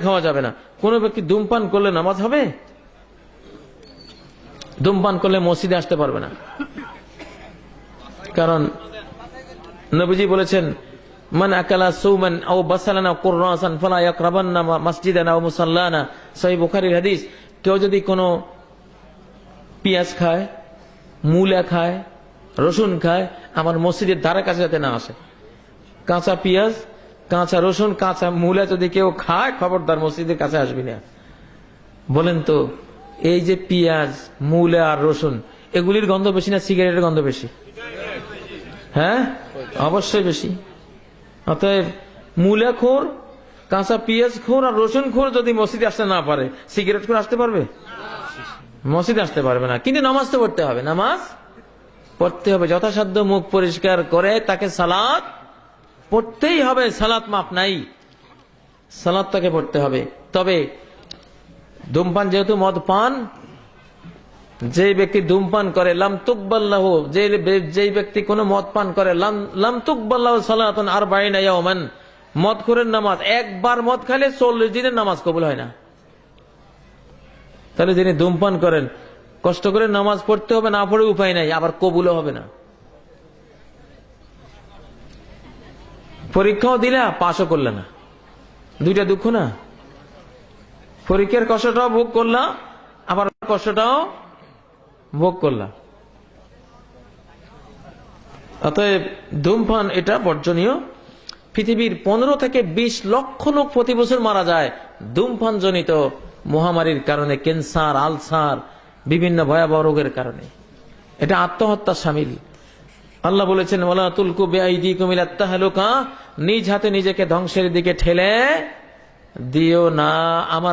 খাওয়া যাবে না। কোন ব্যক্তি ধূমপান করলে নামাজ হবে? ধূমপান করলে মসজিদে আসতে পারবে না। কারণ নবীজি বলেছেন বুখারীর হাদিস, কেউ যদি কোনো পেঁয়াজ খায়, মূলা খায়, রসুন খায়, আমার মসজিদের ধারে কাছে যাতে না আসে। কাঁচা পেঁয়াজ কাঁচা রসুন, কাঁচা মূলা যদি কেউ খায়, খবরদার মসজিদের কাছে আসবি না। বলেন তো, এই যে পেঁয়াজ, মূলা আর রসুন, এগুলির গন্ধ বেশি না সিগারেটের গন্ধ বেশি? হ্যাঁ? অবশ্যই বেশি। অতএব মূলা খোর, কাঁচা পেঁয়াজ খোর আর রসুন খোর যদি মসজিদে আসতে না পারে, সিগারেট খোর আসতে পারবে? মসজিদে আসতে পারবে না। কিন্তু নামাজ তো পড়তে হবে। নামাজ পড়তে হবে। যথাসাধ্য মুখ পরিষ্কার করে তাকে সালাত পড়তেই হবে, সালাত মাপ নাই। সালাত তাকে পড়তে হবে। তবে ধূমপান যেহেতু মদ পান যে ব্যক্তি ধূমপান করে, লাম তুকবাল্লাহ, যে যেই ব্যক্তি কোনো মদ পান করে, লাম লাম তুকবাল্লাহ সালাতন আর বাইনা ইয়াওমান। মদ করেন নামাজ, একবার মদ খাইলে চল্লিশ দিনের নামাজ কবুল হয় না। তাহলে যিনি ধূমপান করেন, কষ্ট করে নামাজ পড়তে হবে, না পড়ে উপায় নাই, আবার কবুলও হবে না। পরীক্ষাও দিলে পাশও করলে না। দুইটা দুঃখ না? পরীক্ষার কষ্টটাও ভোগ করলাম, আবার কষ্টটাও ভোগ করলাম। অতএব ধূমপান এটা বর্জনীয়। পৃথিবীর পনেরো থেকে ২০ লক্ষ লোক প্রতি বছর মারা যায় ধূমপান জনিত মহামারীর কারণে, ক্যান্সার, আলসার, বিভিন্ন ভয়াবহ রোগের কারণে। এটা আত্মহত্যা সামিল। আল্লাহ বলেছেন ওলা তুলকু বেআইদি কুমিলা তাহলুকা। নিজ হাতে নিজেকে ধ্বংসের দিকে ঠেলে দিও না। আমার